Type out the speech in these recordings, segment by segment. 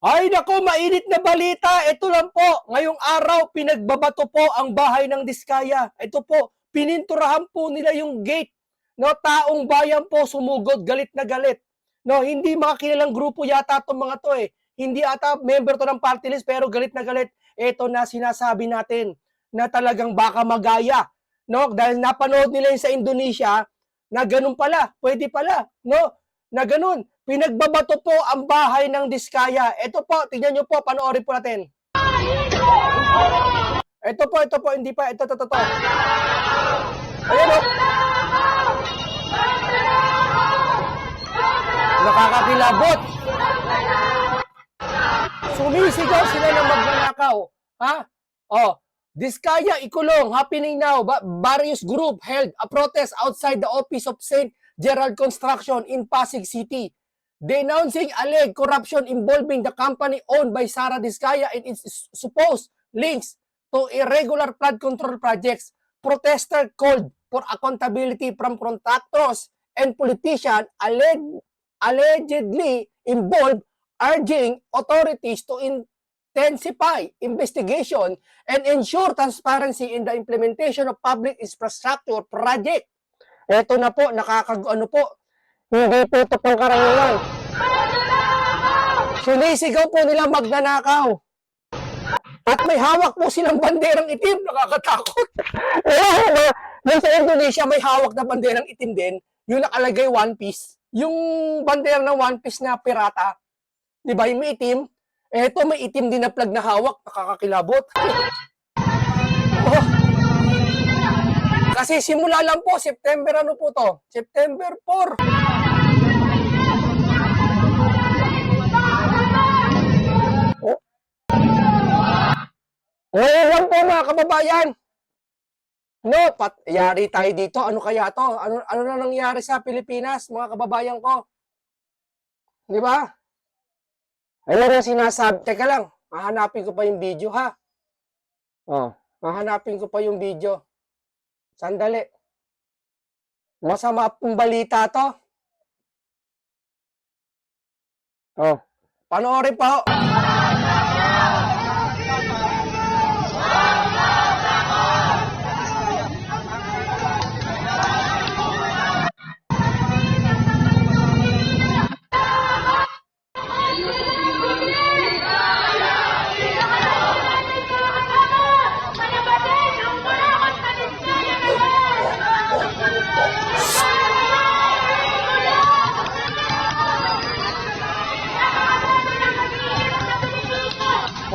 Ay nako, mainit na balita. Ito lang po, ngayong araw pinagbabato po ang bahay ng Diskaya. Ito po, pininturahan po nila yung gate. No, taong bayan po sumugod, galit na galit. No, hindi mga kilalang grupo yata itong mga to eh. Hindi ata member to ng party list pero galit na galit. Ito na sinasabi natin na talagang baka magaya. No, dahil napanood nila yun sa Indonesia na ganun pala, pwede pala, no? Na ganun. Pinagbabato po ang bahay ng Diskaya. Ito po, tingnan nyo po, panoorin po natin. Ito po, ito po, hindi pa, ito, ito, ito. Ayan o. Nakakakilabot. Sumisigaw sila ng magnanakaw. Ha? Oh, Diskaya ikulong, happening now. Ba- various group held a protest outside the office of St. Gerald Construction in Pasig City, denouncing alleged corruption involving the company owned by Sara Diskaya and its supposed links to irregular flood control projects. Protester called for accountability from contractors and politicians alleged, allegedly involved, urging authorities to intensify investigation and ensure transparency in the implementation of public infrastructure project. Ito na po, nakakag ano po, hindi po ito pang. Sinisigaw po nila magnanakaw. At may hawak po silang banderang itim, nakakatakot. Eh, Nung sa Indonesia, may hawak na banderang itim din, yung nakalagay One Piece. Yung bandera ng One Piece na pirata, di ba, yung may itim, eto may itim din na flag na hawak, nakakakilabot. oh. Kasi simula lang po, September ano po to? September 4. Ngayon lang po mga kababayan. No, pat yari tayo dito. Ano kaya to? Ano ano na nangyari sa Pilipinas, mga kababayan ko? Di ba? Ano na sinasabi? Teka lang, hahanapin ko pa yung video ha. Oh, hahanapin ko pa yung video. Sandali. Masama pong balita to. Oh, panoorin pa ho.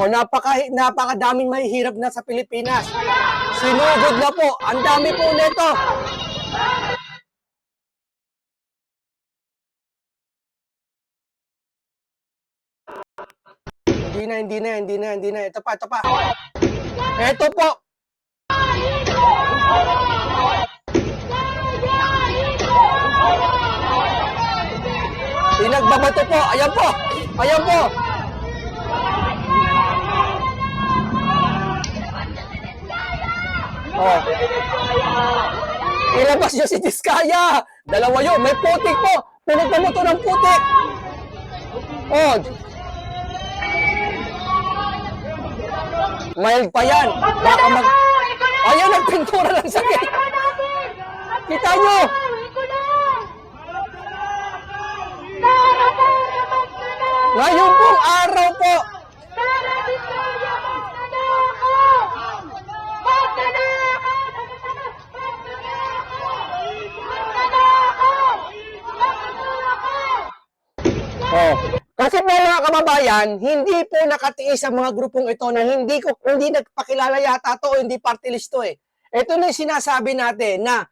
O napaka napakadaming mahihirap na sa Pilipinas. Sinugod na po. Ang dami po nito. Hindi na, hindi na, hindi na, hindi na. Ito pa, ito pa. Ito po. Pinagbabato po. Ayan po. Ayan po. Oh. Ilabas nyo si Diskaya. Dalawa yun. May putik po. Pinagpamuto ng putik. Oh. Mild pa yan. Baka mag... Ayan ang pintura ng sakit. Kita nyo. Ngayon pong araw po. Oh. Kasi po mga kababayan, hindi po nakatiis ang mga grupong ito na hindi ko hindi nagpakilala yata to o hindi party list to eh. Ito na yung sinasabi natin na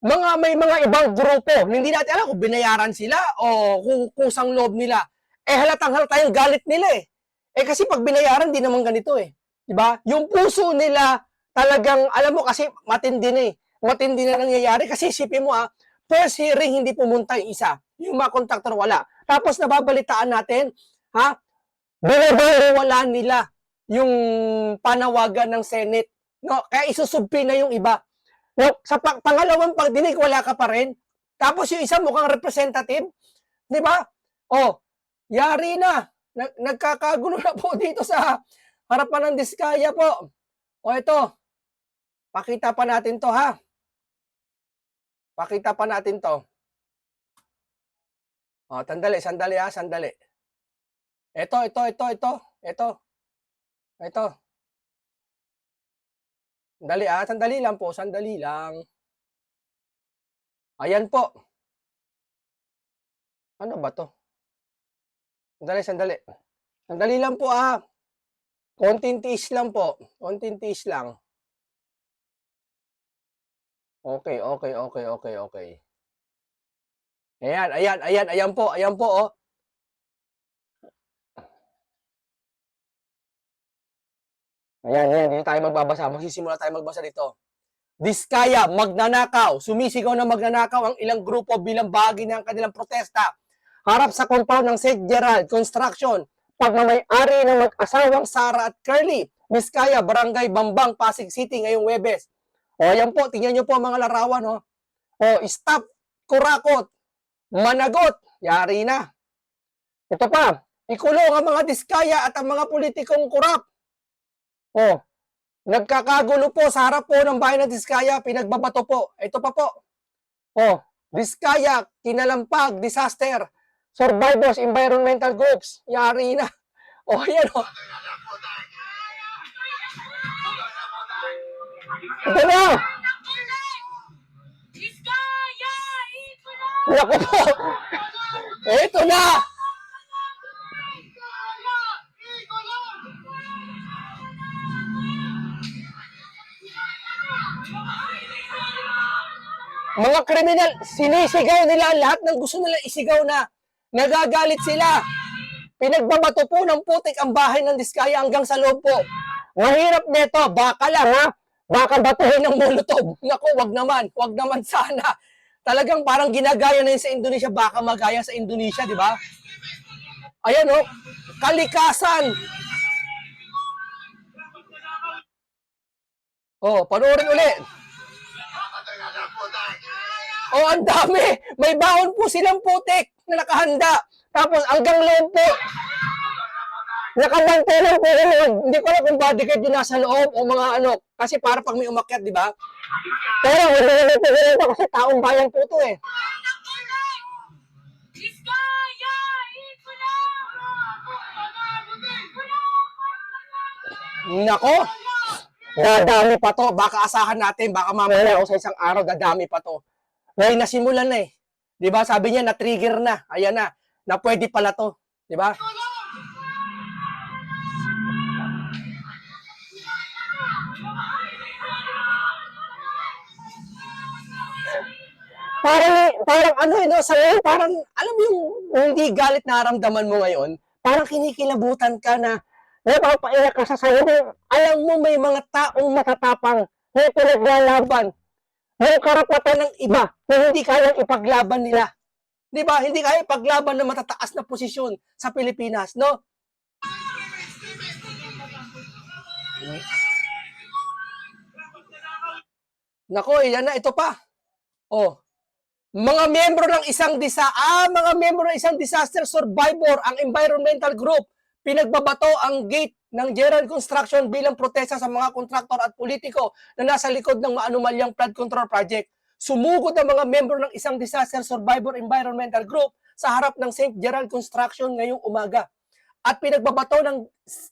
mga may mga ibang grupo, hindi natin alam kung binayaran sila o kung kusang loob nila. Eh halatang halata yung galit nila eh. Eh kasi pag binayaran, di naman ganito eh. 'Di ba? Yung puso nila talagang alam mo kasi matindi na eh. Matindi na nangyayari kasi isipin mo ah, first hearing hindi pumunta yung isa. Yung mga kontraktor wala. Tapos nababalitaan natin, ha? Binabawala nila yung panawagan ng Senate. No, kaya isusubpi na yung iba. No, sa pang- pangalawang pagdinig wala ka pa rin. Tapos yung isa mukhang representative, 'di ba? Oh, yari na. Nag, nagkakagulo na po dito sa harapan ng Diskaya po. O ito, pakita pa natin to ha. Pakita pa natin to. O, sandali, sandali ha, sandali. Ito, ito, ito, ito, ito. Ito. Sandali ah, sandali lang po, sandali lang. Ayan po. Ano ba to? Sandali, sandali. Sandali lang po ah. Konting tiis lang po. Konting tiis lang. Okay, okay, okay, okay, okay. Ayan, ayan, ayan, ayan po, ayan po oh. Ayan, ayan, dito tayo magbabasa. Magsisimula tayo magbasa dito. Diskaya, magnanakaw, sumisigaw na magnanakaw ang ilang grupo bilang bahagi ng kanilang protesta. Harap sa compound ng St. Gerald Construction, pagmamayari ng mag-asawang Sara at Curly, Diskaya, Barangay Bambang, Pasig City ngayong Webes. O, ayan po, tingnan nyo po mga larawan, oh. O, stop, kurakot, managot, yari na. Ito pa, ikulong ang mga diskaya at ang mga politikong kurap. O, nagkakagulo po sa harap po ng bahay ng diskaya, pinagbabato po. Ito pa po. O, diskaya, kinalampag, disaster, survivors, environmental groups, yari na. O, ayan o. Ito na. Iskaya! Ikulang! Naku po. Ito na. Mga kriminal, sinisigaw nila lahat ng gusto nila isigaw na. Nagagalit sila. Pinagbabato po ng putik ang bahay ng Diskaya hanggang sa loob po. Mahirap nito, baka lang ha. Baka batuhin ng molotov. Naku, wag naman. Wag naman sana. Talagang parang ginagaya na yun sa Indonesia. Baka magaya sa Indonesia, di ba? Ayan oh, kalikasan. Oh, panoorin ulit. Oh, ang dami. May baon po silang putik na nakahanda. Tapos hanggang loob po. Nakabante lang po yun. Hindi ko alam kung bodyguard yung nasa loob o mga ano. Kasi para pag may umakyat, di ba? Pero hindi po ganun to kasi taong bayan po to eh. Nako! Dadami pa to. Baka asahan natin. Baka mamaya o sa isang araw, dadami pa to. Ngayon nasimulan na eh. Di ba? Sabi niya, na-trigger na. Ayan na. Na pwede pala to. Di ba? Parang, parang ano eh, no? Sa ngayon, parang, alam yung hindi galit na naramdaman mo ngayon, parang kinikilabutan ka na napapaiyak ka sa sayo. Alam mo may mga taong matatapang na pinaglalaban ng karapatan ng iba na hindi kayang ipaglaban nila. Di ba? Hindi kaya ipaglaban ng matataas na posisyon sa Pilipinas, no? Nako, yan na, ito pa. Oh, mga miyembro ng isang disa ah, mga miyembro ng isang disaster survivor ang environmental group pinagbabato ang gate ng Gerald Construction bilang protesta sa mga kontraktor at politiko na nasa likod ng maanumalyang flood control project. Sumugod ang mga miyembro ng isang disaster survivor environmental group sa harap ng St. Gerald Construction ngayong umaga at pinagbabato ng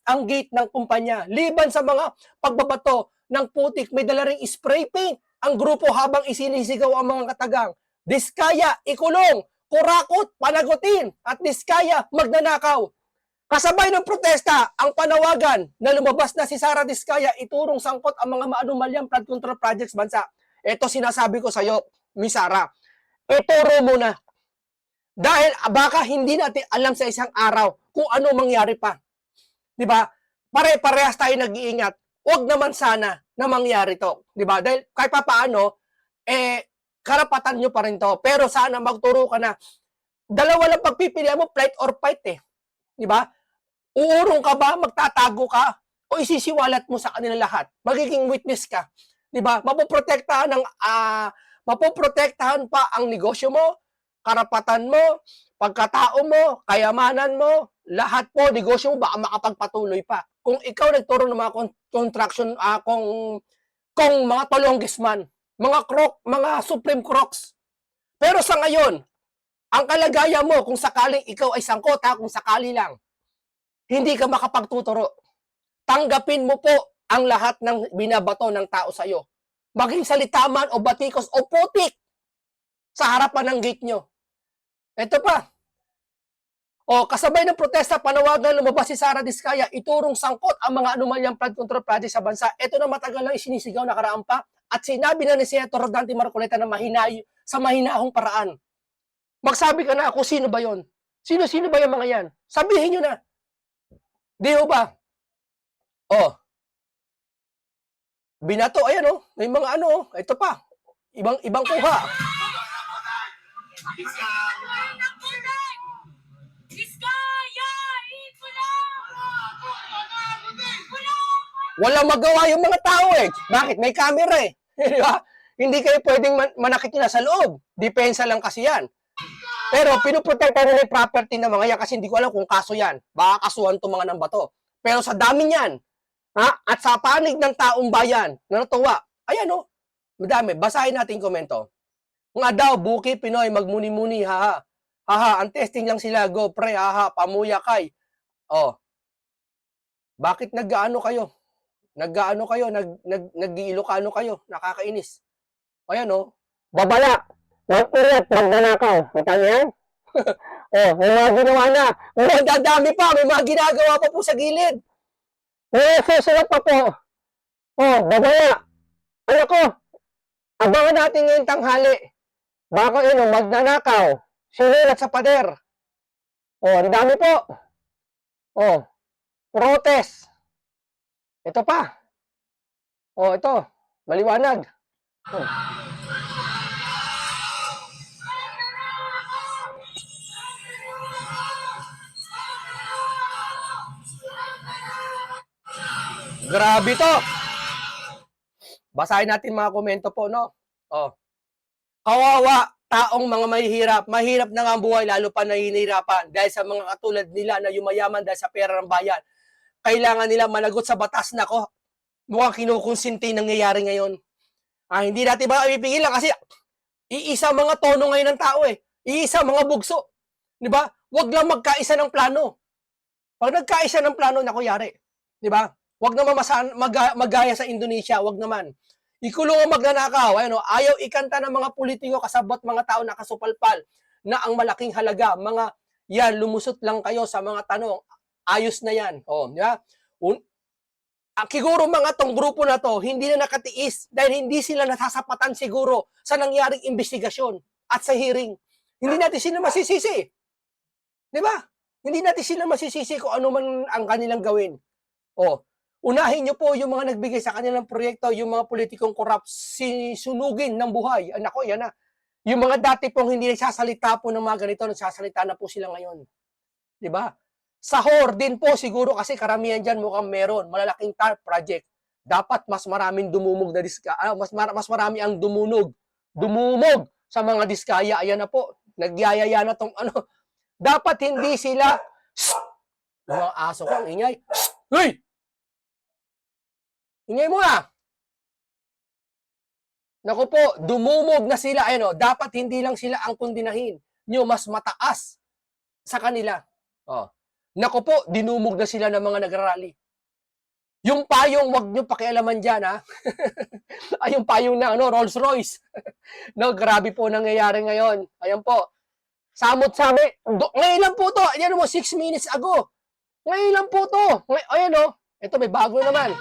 ang gate ng kumpanya. Liban sa mga pagbabato ng putik, may dala ring spray paint ang grupo habang isinisigaw ang mga katagang. Diskaya, ikulong, kurakot, panagutin, at diskaya, magnanakaw. Kasabay ng protesta, ang panawagan na lumabas na si Sara Diskaya iturong sangkot ang mga maanumalyang flood control projects bansa. Ito sinasabi ko sa iyo, Miss Sara. Ituro mo na. Dahil ah, baka hindi natin alam sa isang araw kung ano mangyari pa. 'Di ba? Pare-parehas tayo nag-iingat. Huwag naman sana na mangyari to. 'Di ba? Dahil kahit pa paano, eh, karapatan nyo pa rin to. Pero sana magturo ka na, dalawa lang pagpipilian mo, flight or fight eh. Di ba? Uurong ka ba? Magtatago ka? O isisiwalat mo sa kanila lahat? Magiging witness ka. Di ba? Mapoprotektahan ng ah mapoprotektahan pa ang negosyo mo, karapatan mo, pagkatao mo, kayamanan mo, lahat po, negosyo mo, baka makapagpatuloy pa. Kung ikaw nagturo ng mga con- contraction, ah, kung, kung mga tolongges man, mga croc, mga supreme crocs. Pero sa ngayon, ang kalagayan mo, kung sakaling ikaw ay sangkot, ha, kung sakali lang, hindi ka makapagtuturo. Tanggapin mo po ang lahat ng binabato ng tao sa iyo. Maging salita man o batikos o putik sa harapan ng gate nyo. Ito pa. O kasabay ng protesta, panawagan lumabas si Sara Diskaya, iturong sangkot ang mga anomalyang flood control project sa bansa. Ito na matagal lang isinisigaw nakaraan pa at sinabi na ni Senator Dante Marcoleta na mahinay, sa mahinahong paraan. Magsabi ka na kung sino ba yon? Sino-sino ba yung mga yan? Sabihin nyo na. Di ho ba? Oh. Binato, ayan oh. May mga ano, oh. ito pa. Ibang ibang kuha. Walang magawa yung mga tao eh. Bakit? May camera eh. Di ba? Hindi kayo pwedeng man- manakit nila sa loob. Depensa lang kasi yan. Pero pinuprotekta nila yung property ng mga yan kasi hindi ko alam kung kaso yan. Baka kasuhan itong mga ng bato. Pero sa dami niyan, ha? at sa panig ng taong bayan na natuwa, ayan o, madami. Basahin natin yung komento. Nga daw, Buki Pinoy, magmuni-muni, haha. Haha, ang testing lang sila, go pre, haha, pamuya kay. Oh. Bakit nag-ano kayo? Nag-ano kayo? Nag, nag, nag-iilokano kayo? Nakakainis. Ayan o. Babala. Mag-ulat, magnanakaw. Kita niyo yan? oh, may mga ginawa na. May dadami pa. May mga ginagawa pa po sa gilid. May susunod pa po. Oh, babala. Ano ko? Abangan natin ngayong tanghali. Baka yun, oh, magnanakaw. Sinulat sa pader. Oh, ang dami po. Oh, protest. Ito pa. Oh, ito. Maliwanag. Oh. Grabe to. Basahin natin mga komento po, no? Oh. Kawawa, taong mga mahihirap. Mahirap na nga ang buhay, lalo pa nahihirapan dahil sa mga katulad nila na yumayaman dahil sa pera ng bayan. Kailangan nila managot sa batas na ko. Mukhang kinukonsinti nangyayari ngayon. Ah, hindi natin ba ipipigilan kasi iisa mga tono ngayon ng tao eh. Iisa mga bugso. Di ba? Huwag lang magkaisa ng plano. Pag nagkaisa ng plano, naku, yari. Di ba? Huwag naman masan, mag, magaya sa Indonesia, huwag naman. Ikulong ang magnanakaw. Ano, ayaw ikanta ng mga politiko kasabot mga tao nakasupalpal na ang malaking halaga. Mga yan, lumusot lang kayo sa mga tanong. Ayos na yan. O, di ba? Un- Ah, siguro mga tong grupo na to, hindi na nakatiis dahil hindi sila nasasapatan siguro sa nangyaring investigasyon at sa hearing. Hindi natin sila masisisi. Di ba? Hindi natin sila masisisi kung ano man ang kanilang gawin. O, unahin nyo po yung mga nagbigay sa kanilang proyekto, yung mga politikong corrupt, sinunugin ng buhay. Ano ko, yan na. Yung mga dati pong hindi nagsasalita po ng mga ganito, nagsasalita na po sila ngayon. Di ba? Sahor din po siguro kasi karamihan dyan mukhang meron. Malalaking TARP project. Dapat mas maraming dumumog na diska, ah, mas, mar- mas marami ang dumunog. Dumumog sa mga diskaya. Ayan na po. Nagyayaya na tong ano. Dapat hindi sila mga aso ko, ang ingay. Hey! Ingay mo ah! Naku po, dumumog na sila. Ayan o, dapat hindi lang sila ang kundinahin. Nyo, mas mataas sa kanila. Oh. Naku po, dinumog na sila ng mga nagrarally. Yung payong, wag nyo pakialaman dyan, ha? Ay, yung payong na, ano, Rolls Royce. no, grabe po nangyayari ngayon. Ayan po. Samot-sami. Ngayon lang po to. Ayan mo, 6 minutes ago. Ngayon lang po to. Ngay- ayan o. Ito, may bago naman.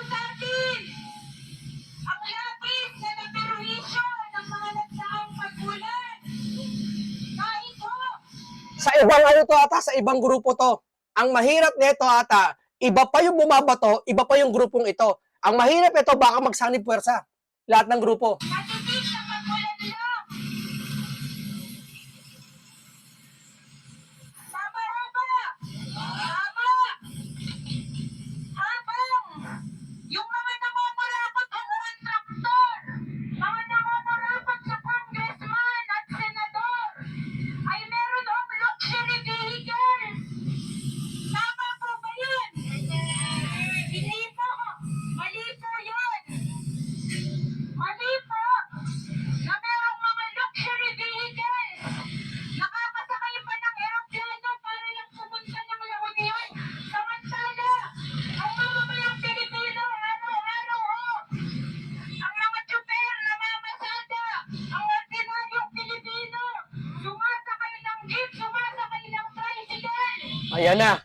Sa ibang ano to ata, sa ibang grupo to. Ang mahirap nito ata, iba pa yung bumabato, iba pa yung grupong ito. Ang mahirap ito, baka magsanib puwersa. Lahat ng grupo. Ayan na.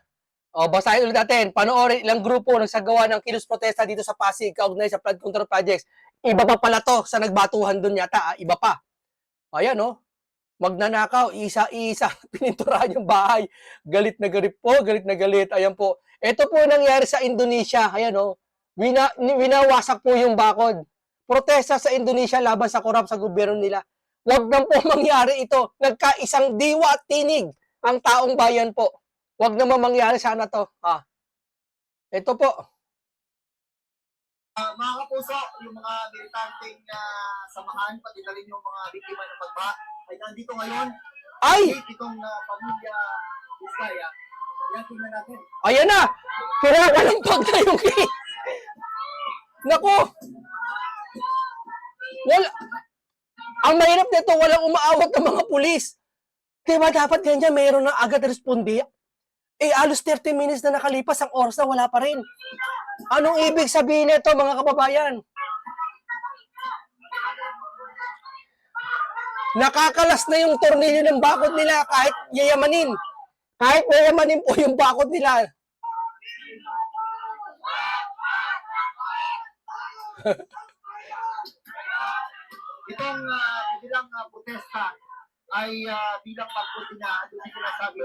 O, basahin ulit natin. Panoorin ilang grupo nagsagawa ng kilos protesta dito sa Pasig kaugnay sa flood control projects. Iba pa pala to sa nagbatuhan doon yata. ah. Iba pa. Ayan o. Magnanakaw, isa-isa, pininturahan yung bahay. Galit na galit po, galit na galit. Ayan po. Ito po nangyari sa Indonesia. Ayan o. Wina, ni- winawasak po yung bakod. Protesta sa Indonesia laban sa korap sa gobyerno nila. Huwag nang po mangyari ito. Nagkaisang diwa tinig ang taong bayan po. Huwag naman mangyari sana to. Ha? Ito po. Ah, mga kapuso, yung mga militanteng ah, samahan, pati na rin yung mga biktima ng pagbaha, ay nandito ngayon. Ay! Itong ah, pamilya Vizcaya. Yan, tingnan natin. Ayan na! Pinakalampag na yung case! Nako! Wala... Ang mahirap nito, walang umaawat ng mga pulis. Diba dapat ganyan, mayroon na agad respondi. Eh, alos 30 minutes na nakalipas, ang oras na wala pa rin. Anong ibig sabihin nito, mga kababayan? Nakakalas na yung tornilyo ng bakod nila kahit yayamanin. Kahit yayamanin po yung bakod nila. Itong uh, bilang ah, protesta ay ah, bilang pagputina doon sila sabi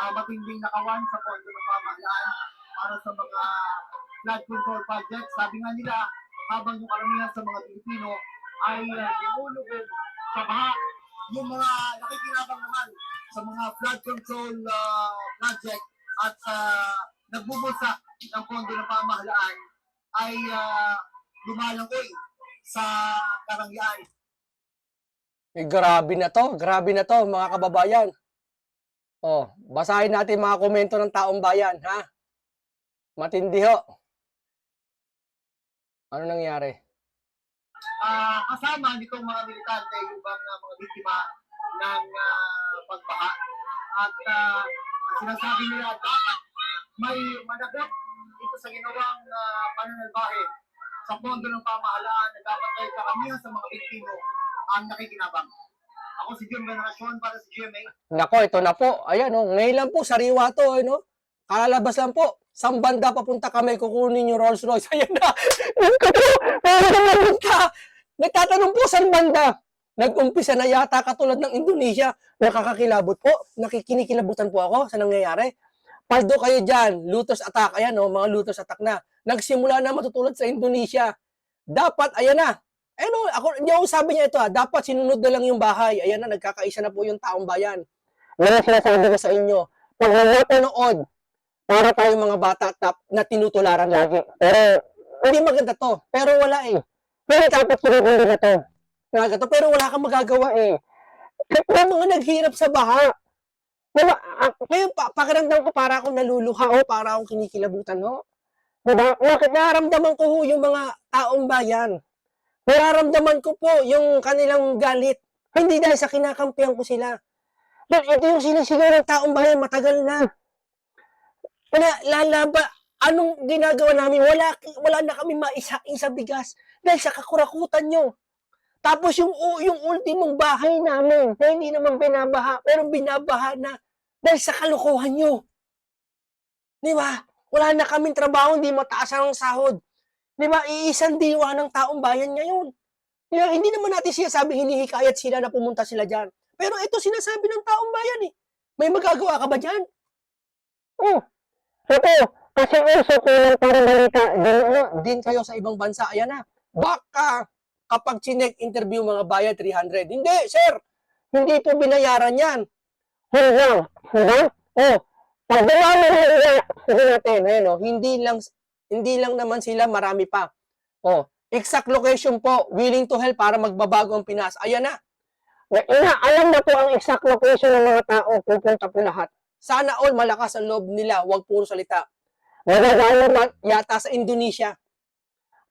ah, matinding nakawan sa pondo ng pamahalaan para sa mga flood control project. Sabi nga nila, habang yung karamihan sa mga Pilipino ay uh, lumulubog sa baha, yung mga nakikinabang naman sa mga flood control ah, project at uh, nagbubulsa ng pondo ng pamahalaan ay uh, lumalangoy sa karangyaan. Eh, grabe na to, grabe na to, mga kababayan. Oh, basahin natin mga komento ng taong bayan, ha? Matindi ho. Ano nangyari? Ah, kasama nitong mga militante yung bang ah, mga biktima ng ah, pagbaha. At ang sinasabi nila dapat may managap dito sa ginawang uh, pananalbahe sa pondo ng pamahalaan na dapat ay karamihan sa mga Pilipino ang nakikinabang. Ako si Jim Veneracion para sa GMA. Nako, ito na po. Ayan, oh, ngayon lang po, sariwa to, ano? Kalalabas lang po. Sang banda papunta kami, kukunin yung Rolls Royce. Ayan na. Nagtatanong po saan banda. Nag-umpisa na yata katulad ng Indonesia. Nakakakilabot po. Nakikinikilabutan po ako sa nangyayari. Paldo kayo dyan. Lutos attack. Ayan, oh, mga lutos attack na. Nagsimula na matutulad sa Indonesia. Dapat, ayan na. Ano, ako, yung sabi niya ito ha, dapat sinunod na lang yung bahay. Ayan na, nagkakaisa na po yung taong bayan. Yan ang sinasabi ko sa inyo. Pag nanonood, para tayong mga bata na, na tinutularan lagi. Pero, hindi maganda to. Pero wala eh. Pero dapat kinukulit na to. Nga to. Pero wala kang magagawa eh. May mga naghirap sa baha. Diba, ah, ngayon, pa, pakiramdam ko para akong naluluha o para akong kinikilabutan ho. Diba? Bakit ko ho yung mga taong bayan? Nararamdaman ko po yung kanilang galit. Hindi dahil sa kinakampihan ko sila. Dahil ito yung sinisigaw ng taong bayan matagal na. Wala, lalaba, anong ginagawa namin? Wala, wala na kami maisa-isa bigas dahil sa kakurakutan nyo. Tapos yung, yung ultimong bahay namin, na hindi naman binabaha, pero binabaha na dahil sa kalokohan nyo. Di ba? Wala na kaming trabaho, hindi mataas ang sahod. Di ba? Iisang diwa ng taong bayan ngayon. Di ba? Hindi naman natin siya sabi hinihikayat sila na pumunta sila dyan. Pero ito sinasabi ng taong bayan eh. May magagawa ka ba dyan? Oh. Ito, kasi uso ko ng parang balita, din, kayo sa ibang bansa, ayan na. Baka kapag chinek interview mga bayad 300. Hindi, sir. Hindi po binayaran yan. Hindi. Diba? Oh, pag dumami na sige natin, ayun, oh, hindi lang hindi lang naman sila, marami pa. Oh, exact location po, willing to help para magbabago ang Pinas. Ayan na. Na, ina, alam na po ang exact location ng mga tao, pupunta po lahat. Sana all malakas ang loob nila, wag puro salita. Nagagawa na yata sa Indonesia.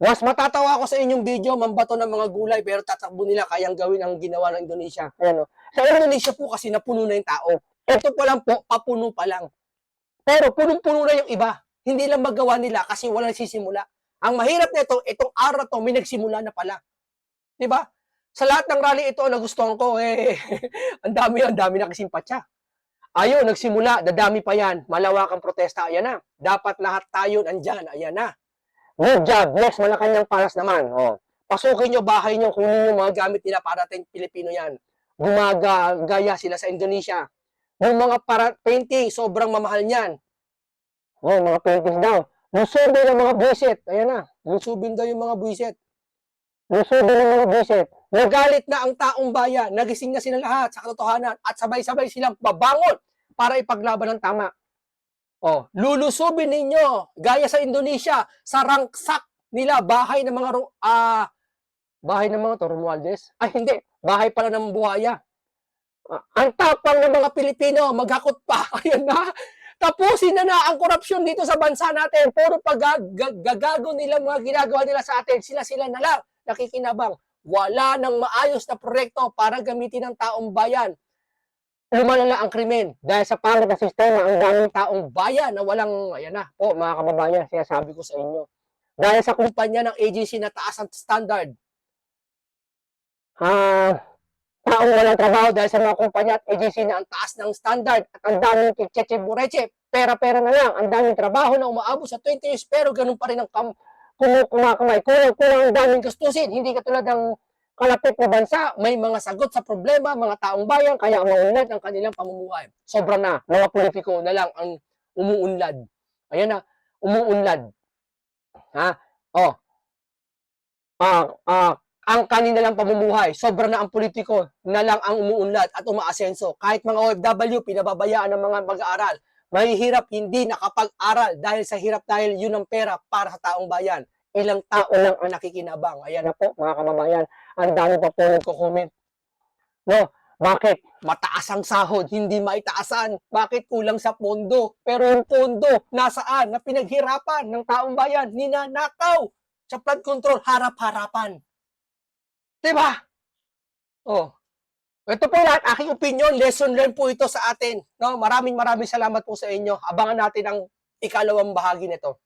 Mas matatawa ako sa inyong video, mambato ng mga gulay, pero tatakbo nila kayang gawin ang ginawa ng Indonesia. Ayan o. Sa Indonesia po kasi napuno na yung tao. Ito pa lang po, papuno pa lang. Pero punong-puno na yung iba. Hindi lang magawa nila kasi walang sisimula. Ang mahirap nito, itong araw to, may nagsimula na pala. 'Di ba? Sa lahat ng rally ito, nagustuhan ko, eh, ang dami, ang dami na kasimpatya. Ayun, nagsimula, dadami pa yan. Malawakang protesta, ayan na. Dapat lahat tayo nandyan, ayan na. Good job. Next, Malacanang Palas naman. Oh. Pasukin nyo bahay nyo, kunin yung mga gamit nila para ating Pilipino yan. Gumagaya sila sa Indonesia. Yung mga para painting, sobrang mamahal niyan. Oh, mga paintings daw. Lusubin ng mga buwisit. Ayan na. Lusubin daw yung mga buwisit. Lusubin ng mga buwisit. Nagalit na ang taong bayan. Nagising na sila lahat sa katotohanan at sabay-sabay silang babangon para ipaglaban ng tama. Oh, lulusubin ninyo gaya sa Indonesia sa rangsak nila bahay ng mga ah bahay ng mga Romualdez. Ay hindi, bahay pala ng buhaya. Ah, ang tapang ng mga Pilipino, maghakot pa. Ayun na. Tapusin na na ang korupsyon dito sa bansa natin. Puro paggagago nila mga ginagawa nila sa atin. Sila-sila na lang nakikinabang. Wala nang maayos na proyekto para gamitin ng taong bayan. Lumalala ang krimen dahil sa pangit na sistema ang daming taong bayan na walang, ayan na po mga kababayan, sinasabi ko sa inyo. Dahil sa kumpanya ng agency na taas ang standard, ah, taong walang trabaho dahil sa mga kumpanya at agency na ang taas ng standard at ang daming kitcheche bureche, pera-pera na lang, ang daming trabaho na umaabot sa 20 years pero ganun pa rin ang kam kumukumakamay. Kulang-kulang ang daming gastusin, hindi katulad ng kalapit na bansa, may mga sagot sa problema, mga taong bayan, kaya maunlad ang kanilang pamumuhay. Sobra na, mga politiko na lang ang umuunlad. Ayan na, umuunlad. Ha? Oh. Ah, ah, ang kanina lang pamumuhay, sobra na ang politiko na lang ang umuunlad at umaasenso. Kahit mga OFW, pinababayaan ng mga mag-aaral. Mahihirap hindi nakapag-aral dahil sa hirap dahil yun ang pera para sa taong bayan. Ilang tao lang ang nakikinabang. Ayan na po, mga kababayan. Ang dami pa po nagko-comment. No, bakit? Mataas ang sahod, hindi maitaasan. Bakit kulang sa pondo? Pero yung pondo, nasaan? Na pinaghirapan ng taong bayan, ninanakaw sa flood control, harap-harapan. Diba? Oh. Ito po lahat, aking opinion, lesson learned po ito sa atin. No? Maraming maraming salamat po sa inyo. Abangan natin ang ikalawang bahagi nito.